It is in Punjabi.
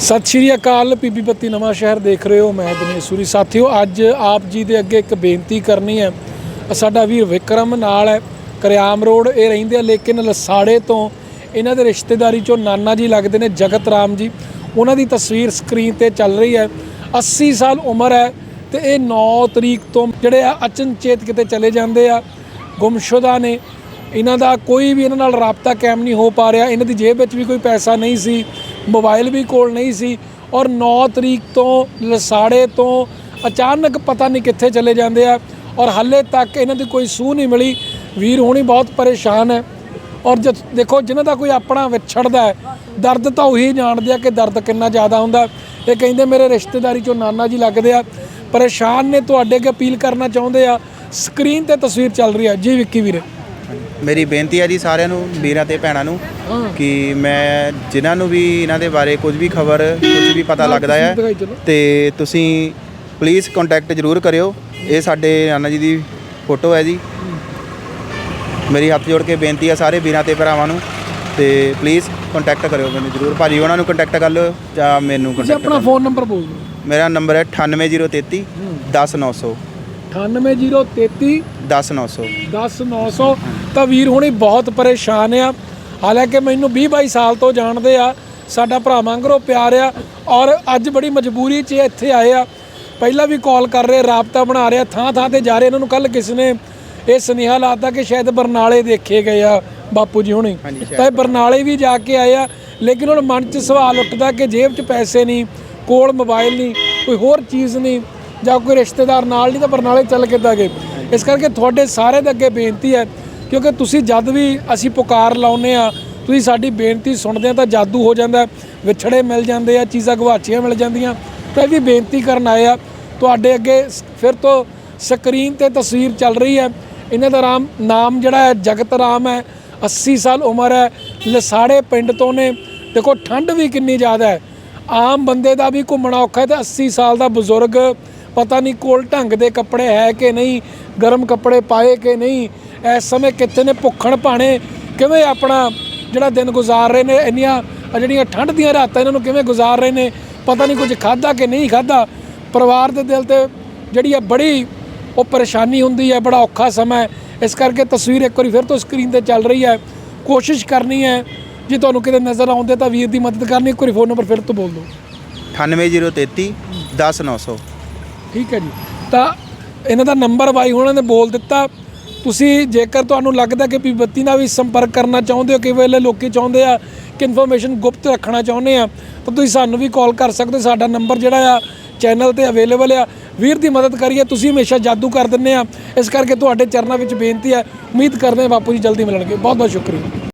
ਸਤਿ ਸ਼੍ਰੀ ਅਕਾਲ, ਪੀਪੀ ਬੱਤੀ ਨਵਾਂ ਸ਼ਹਿਰ ਦੇਖ ਰਹੇ ਹੋ, ਮੈਂ ਦਿਨੇਸ਼ੂਰੀ ਸਾਥੀਓ, ਅੱਜ ਆਪ ਜੀ ਦੇ ਅੱਗੇ ਇੱਕ ਬੇਨਤੀ ਕਰਨੀ ਹੈ। ਸਾਡਾ ਵੀਰ ਵਿਕਰਮ ਨਾਲ ਹੈ, ਕਰਿਆਮ ਰੋਡ, ਇਹ ਰਹਿੰਦੇ ਆ ਲੇਕਿਨ ਲਸਾੜੇ ਤੋਂ। ਇਹਨਾਂ ਦੇ ਰਿਸ਼ਤੇਦਾਰੀ ਚੋਂ ਨਾਨਾ ਜੀ ਲੱਗਦੇ ਨੇ, ਜਗਤ ਰਾਮ ਜੀ। ਉਹਨਾਂ ਦੀ ਤਸਵੀਰ ਸਕਰੀਨ ਤੇ ਚੱਲ ਰਹੀ ਹੈ। 80 ਸਾਲ ਉਮਰ ਹੈ ਤੇ ਇਹ 9 ਤਰੀਕ ਤੋਂ ਜਿਹੜੇ ਆ ਅਚਨਚੇਤ ਕਿਤੇ ਚਲੇ ਜਾਂਦੇ ਆ, ਗੁੰਮਸ਼ੁਦਾ ਨੇ। ਇਹਨਾਂ ਦਾ ਕੋਈ ਵੀ ਇਹਨਾਂ ਨਾਲ ਰਾਬਤਾ ਕਾਇਮ ਨਹੀਂ ਹੋ ਪਾ ਰਿਹਾ। ਇਹਨਾਂ ਦੀ ਜੇਬ ਵਿੱਚ ਵੀ ਕੋਈ ਪੈਸਾ ਨਹੀਂ ਸੀ। ਮੋਬਾਈਲ ਵੀ ਕੋਲ ਨਹੀਂ ਸੀ ਔਰ 9 ਤਰੀਕ ਤੋਂ, ਲਸਾੜੇ ਤੋਂ ਅਚਾਨਕ ਪਤਾ ਨਹੀਂ ਕਿੱਥੇ ਚਲੇ ਜਾਂਦੇ ਆ ਔਰ ਹਾਲੇ ਤੱਕ ਇਹਨਾਂ ਦੀ ਕੋਈ ਸੂਹ ਨਹੀਂ ਮਿਲੀ। ਵੀਰ ਹੋਣੀ ਬਹੁਤ ਪਰੇਸ਼ਾਨ ਹੈ ਔਰ ਜਦ ਦੇਖੋ ਜਿਨ੍ਹਾਂ ਦਾ ਕੋਈ ਆਪਣਾ ਵਿਛੜਦਾ ਹੈ, ਦਰਦ ਤਾਂ ਉਹੀ ਜਾਣਦੇ ਆ ਕਿ ਦਰਦ ਕਿੰਨਾ ਜ਼ਿਆਦਾ ਹੁੰਦਾ। ਇਹ ਕਹਿੰਦੇ ਮੇਰੇ ਰਿਸ਼ਤੇਦਾਰੀ ਚੋਂ ਨਾਨਾ ਜੀ ਲੱਗਦੇ ਆ। ਪਰੇਸ਼ਾਨ ਨੇ ਤੁਹਾਡੇ ਅੱਗੇ ਅਪੀਲ ਕਰਨਾ ਚਾਹੁੰਦੇ ਆ। ਸਕਰੀਨ ਤੇ ਤਸਵੀਰ ਚੱਲ ਰਹੀ ਹੈ ਜੀ ਵਿੱਕੀ ਵੀਰੇ। ਮੇਰੀ ਬੇਨਤੀ ਹੈ ਜੀ ਸਾਰਿਆਂ ਨੂੰ ਵੀਰਾਂ ਤੇ ਭੈਣਾਂ ਨੂੰ ਕਿ ਮੈਂ ਜਿਨ੍ਹਾਂ ਨੂੰ ਵੀ ਇਹਨਾਂ ਦੇ ਬਾਰੇ ਕੁਝ ਵੀ ਖਬਰ ਕੁਝ ਵੀ ਪਤਾ ਲੱਗਦਾ ਹੈ ਤੇ ਤੁਸੀਂ ਪਲੀਜ਼ ਕੰਟੈਕਟ ਜ਼ਰੂਰ ਕਰਿਓ। ਇਹ ਸਾਡੇ ਨਾਨਾ ਜੀ ਦੀ ਫੋਟੋ ਹੈ ਜੀ। ਮੇਰੀ ਹੱਥ ਜੋੜ ਕੇ ਬੇਨਤੀ ਹੈ ਸਾਰੇ ਵੀਰਾਂ ਤੇ ਭਰਾਵਾਂ ਨੂੰ ਤੇ ਪਲੀਜ਼ ਕੰਟੈਕਟ ਕਰਿਓ ਮੈਨੂੰ ਜ਼ਰੂਰ। ਭਾਜੀ ਉਹਨਾਂ ਨੂੰ ਕੰਟੈਕਟ ਕਰ ਲਿਓ ਜਾਂ ਮੈਨੂੰ ਕੰਟੈਕਟ ਆਪਣਾ ਫੋਨ ਨੰਬਰ ਬੋਲ ਦਿਓ। ਮੇਰਾ ਨੰਬਰ ਹੈ 98033 10900 98033 10900 10900 ਤਾਂ ਵੀਰ ਹੁਣੀ ਬਹੁਤ ਪਰੇਸ਼ਾਨ ਆ। ਹਾਲਾਂਕਿ ਮੈਨੂੰ 20 22 ਸਾਲ ਤੋਂ ਜਾਣਦੇ ਆ। ਸਾਡਾ ਭਰਾ ਮੰਗਰੋ ਪਿਆਰ ਆ। ਔਰ ਅੱਜ ਬੜੀ ਮਜਬੂਰੀ 'ਚ ਇੱਥੇ ਆਏ ਆ। ਪਹਿਲਾਂ ਵੀ ਕਾਲ ਕਰ ਰਹੇ ਰਾਬਤਾ ਬਣਾ ਰਹੇ ਥਾਂ ਥਾਂ ਤੇ ਜਾ ਰਹੇ। ਇਹਨਾਂ ਨੂੰ ਕੱਲ ਕਿਸ ਨੇ ਇਹ ਸੁਨੇਹਾ ਲਾਤਾ ਕਿ ਸ਼ਾਇਦ ਬਰਨਾਲੇ ਦੇਖੇ ਗਏ ਆ ਬਾਪੂ ਜੀ ਹੁਣੀ। ਤਾਂ ਇਹ ਬਰਨਾਲੇ ਵੀ ਜਾ ਕੇ ਆਏ ਆ। ਲੇਕਿਨ ਹੁਣ ਮਨ 'ਚ ਸਵਾਲ ਉੱਠਦਾ ਕਿ ਜੇਬ 'ਚ ਪੈਸੇ ਨਹੀਂ ਕੋਲ ਮੋਬਾਈਲ ਨਹੀਂ ਕੋਈ ਹੋਰ ਚੀਜ਼ ਨਹੀਂ। ਜਾਂ ਕੋਈ ਰਿਸ਼ਤੇਦਾਰ ਨਾਲ ਨਹੀਂ ਤਾਂ ਬਰਨਾਲੇ ਚੱਲ ਕਿੱਦਾਂ ਗਏ ਇਸ ਕਰਕੇ ਤੁਹਾਡੇ ਸਾਰੇ ਦੇ ਅੱਗੇ ਬੇਨਤੀ ਹੈ, ਕਿਉਂਕਿ ਤੁਸੀਂ ਜਦ ਵੀ ਅਸੀਂ ਪੁਕਾਰ ਲਾਉਨੇ ਆ ਤੁਸੀਂ ਸਾਡੀ ਬੇਨਤੀ ਸੁਣਦੇ ਆ ਤਾਂ ਜਾਦੂ ਹੋ ਜਾਂਦਾ ਵਿਛੜੇ ਮਿਲ ਜਾਂਦੇ ਆ, ਚੀਜ਼ਾਂ ਗਵਾਚੀਆਂ ਮਿਲ ਜਾਂਦੀਆਂ। ਤਾਂ ਇਹ ਵੀ ਬੇਨਤੀ ਕਰਨ ਆਏ ਆ, ਤੁਹਾਡੇ ਅੱਗੇ ਫਿਰ ਤੋਂ ਸਕਰੀਨ ਤੇ ਤਸਵੀਰ ਚੱਲ ਰਹੀ ਹੈ। ਇਹਨਾਂ ਦਾ ਰਾਮ, ਨਾਮ ਜਿਹੜਾ ਹੈ, ਜਗਤ ਰਾਮ ਹੈ। 80 ਸਾਲ ਉਮਰ ਹੈ, ਲਸਾੜੇ ਪਿੰਡ ਤੋਂ ਨੇ। ਦੇਖੋ, ਠੰਡ ਵੀ ਕਿੰਨੀ ਜ਼ਿਆਦਾ ਹੈ। ਆਮ ਬੰਦੇ ਦਾ ਵੀ ਘੁੰਮਣਾ ਔਖਾ ਹੈ ਤੇ 80 ਸਾਲ ਦਾ ਬਜ਼ੁਰਗ ਪਤਾ ਨਹੀਂ ਕੋਲ ਢੰਗ ਦੇ ਕੱਪੜੇ ਹੈ ਕਿ ਨਹੀਂ, ਗਰਮ ਕੱਪੜੇ ਪਾਏ ਕਿ ਨਹੀਂ, ਇਸ ਸਮੇਂ ਕਿੱਥੇ ਨੇ ਭੁੱਖਣ ਭਾਣੇ, ਕਿਵੇਂ ਆਪਣਾ ਜਿਹੜਾ ਦਿਨ ਗੁਜ਼ਾਰ ਰਹੇ ਨੇ, ਇੰਨੀਆਂ ਜਿਹੜੀਆਂ ਠੰਡ ਦੀਆਂ ਰਾਤਾਂ ਇਹਨਾਂ ਨੂੰ ਕਿਵੇਂ ਗੁਜ਼ਾਰ ਰਹੇ ਨੇ, ਪਤਾ ਨਹੀਂ ਕੁਝ ਖਾਦਾ ਕਿ ਨਹੀਂ ਖਾਦਾ ਪਰਿਵਾਰ ਦੇ ਦਿਲ ਤੇ ਜਿਹੜੀ ਆ ਬੜੀ ਉਹ ਪਰੇਸ਼ਾਨੀ ਹੁੰਦੀ ਹੈ, ਬੜਾ ਔਖਾ ਸਮਾਂ ਇਸ ਕਰਕੇ ਤਸਵੀਰ ਇੱਕ ਵਾਰੀ ਫਿਰ ਤੋਂ ਸਕਰੀਨ ਤੇ ਚੱਲ ਰਹੀ ਹੈ। ਕੋਸ਼ਿਸ਼ ਕਰਨੀ ਹੈ, ਜੇ ਤੁਹਾਨੂੰ ਕਿਤੇ ਨਜ਼ਰ ਆਉਂਦੇ ਤਾਂ ਵੀਰ ਦੀ ਮਦਦ ਕਰਨੀ, ਇੱਕ ਵਾਰੀ ਫੋਨ ਨੰਬਰ ਫਿਰ ਤੋਂ ਬੋਲ ਦਿਓ। 98033 10900 ਠੀਕ ਹੈ ਜੀ। ਤਾਂ ਇਹਨਾਂ ਦਾ ਨੰਬਰ ਬਾਈ ਉਹਨਾਂ ਨੇ ਬੋਲ ਦਿੱਤਾ। ਤੁਸੀਂ ਜੇਕਰ ਤੁਹਾਨੂੰ ਲੱਗਦਾ ਕਿ ਪੀਬੱਤੀ ਨਾਲ ਵੀ ਸੰਪਰਕ ਕਰਨਾ ਚਾਹੁੰਦੇ ਹੋ ਕਈ ਵੇਲੇ ਲੋਕੀ ਚਾਹੁੰਦੇ ਆ, ਕਿ ਇਨਫੋਰਮੇਸ਼ਨ ਗੁਪਤ ਰੱਖਣਾ ਚਾਹੁੰਦੇ ਆ, ਤਾਂ ਤੁਸੀਂ ਸਾਨੂੰ ਵੀ ਕਾਲ ਕਰ ਸਕਦੇ ਹੋ। ਸਾਡਾ ਨੰਬਰ ਜਿਹੜਾ ਆ ਚੈਨਲ ਤੇ ਅਵੇਲੇਬਲ ਆ। ਵੀਰ ਦੀ ਮਦਦ ਕਰੀਏ, ਤੁਸੀਂ ਹਮੇਸ਼ਾ ਜਾਦੂ ਕਰ ਦਿੰਦੇ ਆ। ਇਸ ਕਰਕੇ ਤੁਹਾਡੇ ਚਰਨਾਂ ਵਿੱਚ ਬੇਨਤੀ ਹੈ। ਉਮੀਦ ਕਰਦੇ ਹਾਂ ਬਾਪੂ ਜੀ ਜਲਦੀ ਮਿਲਣਗੇ। ਬਹੁਤ ਬਹੁਤ ਸ਼ੁਕਰੀਆ।